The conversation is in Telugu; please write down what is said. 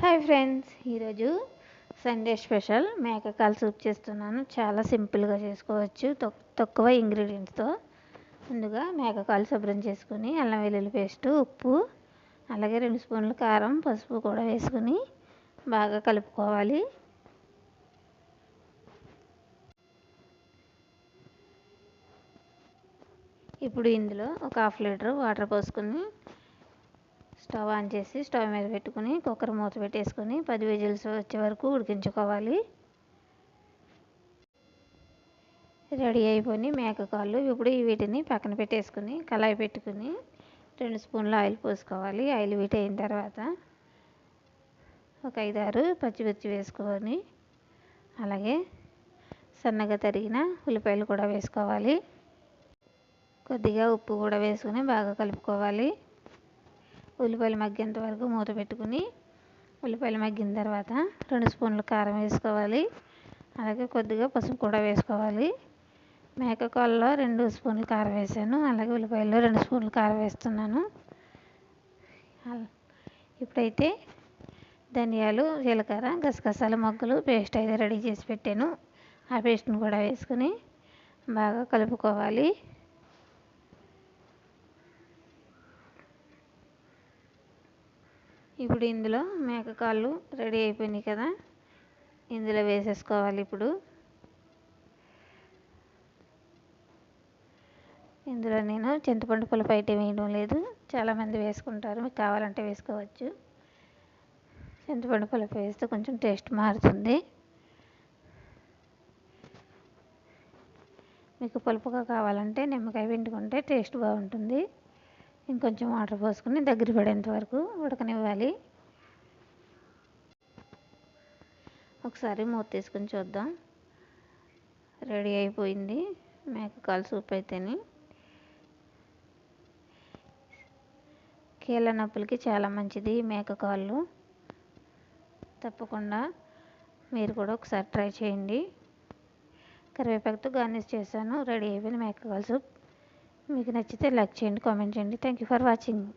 హాయ్ ఫ్రెండ్స్ ఈరోజు సండే స్పెషల్. మేకకాల సూప్ చేస్తున్నాను. చాలా సింపుల్గా చేసుకోవచ్చు. తక్కువ ఇంగ్రీడియంట్స్తో. ముందుగా మేకకాలు శుభ్రం చేసుకుని అల్లం వెల్లుల్లి పేస్ట్ ఉప్పు అలాగే రెండు స్పూన్లు కారం పసుపు కూడా వేసుకుని బాగా కలుపుకోవాలి. ఇప్పుడు ఇందులో ఒక హాఫ్ లీటర్ వాటర్ పోసుకొని స్టవ్ ఆన్ చేసి స్టవ్ మీద పెట్టుకుని కుక్కర్ మూత పెట్టేసుకొని పది విజిల్స్ వచ్చే వరకు ఉడికించుకోవాలి. రెడీ అయిపోయి మేకకాళ్ళు ఇప్పుడు వీటిని పక్కన పెట్టేసుకుని కళాయి పెట్టుకుని రెండు స్పూన్లు ఆయిల్ పోసుకోవాలి. ఆయిల్ వీట్ అయిన తర్వాత ఒక ఐదారు పచ్చిమిర్చి వేసుకొని అలాగే సన్నగా తరిగిన ఉల్లిపాయలు కూడా వేసుకోవాలి. కొద్దిగా ఉప్పు కూడా వేసుకుని బాగా కలుపుకోవాలి. ఉల్లిపాయలు మగ్గేంత వరకు మూత పెట్టుకుని ఉల్లిపాయలు మగ్గిన తర్వాత రెండు స్పూన్లు కారం వేసుకోవాలి. అలాగే కొద్దిగా పసుపు కూడా వేసుకోవాలి. మేకకాల్లో రెండు స్పూన్లు కారం వేసాను. అలాగే ఉల్లిపాయల్లో రెండు స్పూన్లు కారం వేస్తున్నాను. ఇప్పుడైతే ధనియాలు జీలకర్ర గసగసాల మొగ్గలు పేస్ట్ అయితే రెడీ చేసి పెట్టాను. ఆ పేస్ట్ని కూడా వేసుకుని బాగా కలుపుకోవాలి. ఇప్పుడు ఇందులో మేకకాళ్ళు రెడీ అయిపోయినాయి కదా. ఇందులో వేసేసుకోవాలి ఇప్పుడు. ఇందులో నేను చింతపండు పులుపు అయితే వేయడం లేదు. చాలామంది వేసుకుంటారు. మీకు కావాలంటే వేసుకోవచ్చు. చింతపండు పులుపు వేస్తే కొంచెం టేస్ట్ మారుతుంది. మీకు పులుపుగా కావాలంటే నిమ్మకాయ పిండుకుంటే టేస్ట్ బాగుంటుంది. ఇంకొంచెం వాటర్ పోసుకుని దగ్గర పడేంత వరకు ఉడకనివ్వాలి. ఒకసారి మూత తీసుకుని చూద్దాం. రెడీ అయిపోయింది. మేకకాల సూప్ అయితేని. కీళ్ళ నొప్పులకి చాలా మంచిది మేకకాళ్ళు తప్పకుండా మీరు కూడా ఒకసారి ట్రై చేయండి. కరివేపాకుతో గార్నిష్ చేశాను. రెడీ అయిపోయింది మేకకాల సూప్. మీకు నచ్చితే లైక్ చేయండి కామెంట్ చేయండి. Thank you for watching